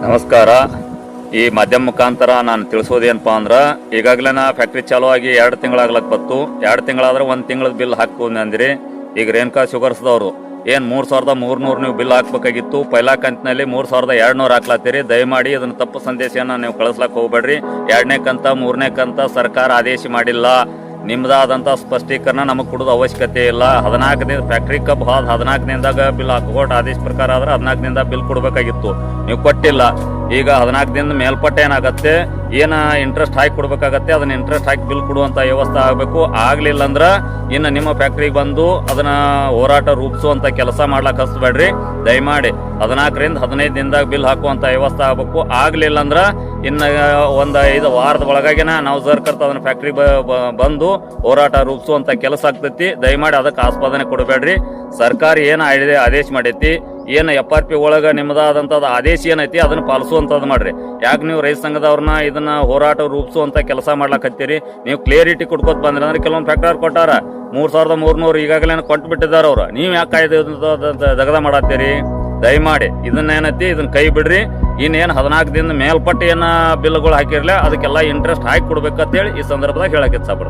ನಮಸ್ಕಾರ. ಈ ಮಾಧ್ಯಮ ಮುಖಾಂತರ ನಾನು ತಿಳಿಸೋದೇನಪ್ಪ ಅಂದ್ರೆ, ಈಗಾಗಲೇ ನಾ ಫ್ಯಾಕ್ಟ್ರಿ ಚಾಲೂ ಆಗಿ ಎರಡು ತಿಂಗಳಾಗ್ಲಕ್ ಬತ್ತು. ಎರಡು ತಿಂಗಳಾದ್ರೆ ಒಂದು ತಿಂಗಳದ ಬಿಲ್ ಹಾಕ್ಬೋದು ಅಂದಿರಿ. ಈಗ ರೇಣುಕಾ ಶುಗರ್ಸ್ದವರು ಏನು ಮೂರು ಸಾವಿರದ ಮೂರ್ನೂರು ನೀವು ಬಿಲ್ ಹಾಕ್ಬೇಕಾಗಿತ್ತು. ಪೈಲಾ ಕಂತಿನಲ್ಲಿ ಮೂರು ಸಾವಿರದ ಎರಡು ನೂರು ಹಾಕ್ಲತ್ತೀರಿ. ದಯಮಾಡಿ ಅದನ್ನ ತಪ್ಪು ಸಂದೇಶನ ನೀವು ಕಳಿಸ್ಲಕ್ಕೆ ಹೋಗ್ಬೇಡ್ರಿ. ಎರಡನೇ ಕಂತ, ಮೂರನೇ ಕಂತ ಸರ್ಕಾರ ಆದೇಶ ಮಾಡಿಲ್ಲ. ನಿಮ್ದಾದಂಥ ಸ್ಪಷ್ಟೀಕರಣ ನಮಗೆ ಕೊಡೋದು ಅವಶ್ಯಕತೆ ಇಲ್ಲ. ಹದಿನಾಲ್ಕು ದಿನ ಫ್ಯಾಕ್ಟ್ರಿ ಕಬ್ಬು ಹೋದ ಹದಿನಾಲ್ಕು ದಿನದಾಗ ಬಿಲ್ ಹಾಕೋಟ್ ಆದೇಶ ಪ್ರಕಾರ ಆದ್ರೆ ಹದಿನಾಲ್ಕು ದಿನದಾಗ ಬಿಲ್ ಕೊಡಬೇಕಾಗಿತ್ತು. ನೀವು ಕೊಟ್ಟಿಲ್ಲ. ಈಗ ಹದಿನಾಲ್ಕು ದಿನದ ಮೇಲ್ಪಟ್ಟೆ ಏನಾಗತ್ತೆ? ಏನ ಇಂಟ್ರೆಸ್ಟ್ ಹಾಕಿ ಕೊಡ್ಬೇಕಾಗತ್ತೆ? ಅದನ್ನ ಇಂಟ್ರೆಸ್ಟ್ ಹಾಕಿ ಬಿಲ್ ಕೊಡುವಂತ ವ್ಯವಸ್ಥೆ ಆಗಬೇಕು. ಆಗ್ಲಿಲ್ಲ ಅಂದ್ರ ಇನ್ನು ನಿಮ್ಮ ಫ್ಯಾಕ್ಟ್ರಿಗೆ ಬಂದು ಅದನ್ನ ಹೋರಾಟ ರೂಪಿಸುವಂತ ಕೆಲಸ ಮಾಡ್ಲಾಕ್ ಹಸ್ಬೇಡ್ರಿ ದಯಮಾಡಿ ಹದಿನಾಲ್ಕರಿಂದ ಹದಿನೈದು ದಿನದಾಗ ಬಿಲ್ ಹಾಕುವಂತ ವ್ಯವಸ್ಥೆ ಆಗಬೇಕು. ಆಗ್ಲಿಲ್ಲ ಅಂದ್ರ ಇನ್ನ ಒಂದ್ ಐದು ವಾರದ ಒಳಗಾಗಿನ ನಾವು ಸರ್ಕರ್ತ ಅದನ್ನ ಫ್ಯಾಕ್ಟ್ರಿ ಬಂದು ಹೋರಾಟ ರೂಪಿಸುವಂತ ಕೆಲಸ ಆಗ್ತೈತಿ. ದಯಮಾಡಿ ಅದಕ್ಕೆ ಆಸ್ಪಾದನೆ ಕೊಡಬೇಡ್ರಿ. ಸರ್ಕಾರ ಏನು ಆದೇಶ ಮಾಡೈತಿ? ಏನು ಎಫ್ ಆರ್ ಪಿ ಒಳಗೆ ನಿಮ್ಮದಾದಂಥದ್ದು ಆದೇಶ ಏನೈತಿ, ಅದನ್ನು ಪಾಲಿಸುವಂಥದ್ದು ಮಾಡಿರಿ. ಯಾಕೆ ನೀವು ರೈತ ಸಂಘದವ್ರನ್ನ ಇದನ್ನ ಹೋರಾಟ ರೂಪಿಸುವಂಥ ಕೆಲಸ ಮಾಡ್ಲಕತ್ತೀರಿ? ನೀವು ಕ್ಲಿಯರಿಟಿ ಕೊಡ್ಕೋತ ಬಂದ್ರಿ ಅಂದ್ರೆ ಕೆಲವೊಂದು ಫ್ಯಾಕ್ಟರ್ ಕೊಟ್ಟಾರ. ಮೂರು ಸಾವಿರದ ಮೂರ್ನೂರು ಈಗಾಗಲೇ ಕೊಟ್ಟು ಬಿಟ್ಟಿದ್ದಾರೆ ಅವರು. ನೀವು ಯಾಕೆ ಕಾಯ್ದೆ ದಗದ ಮಾಡತ್ತೀರಿ? ದಯಮಾಡಿ. ಇದನ್ನ ಏನೈತಿ ಇದನ್ನ ಕೈ ಬಿಡ್ರಿ. ಇನ್ನೇನು ಹದಿನಾಲ್ಕು ದಿನದ ಮೇಲ್ಪಟ್ಟು ಏನ ಬಿಲ್ಗಳು ಹಾಕಿರ್ಲಿ ಅದಕ್ಕೆಲ್ಲ ಇಂಟ್ರೆಸ್ಟ್ ಹಾಕಿ ಕೊಡ್ಬೇಕಂತೇಳಿ ಈ ಸಂದರ್ಭದಾಗ ಹೇಳಕ್ಕೆ ಇಚ್ಛಪಡ್ತೀನಿ.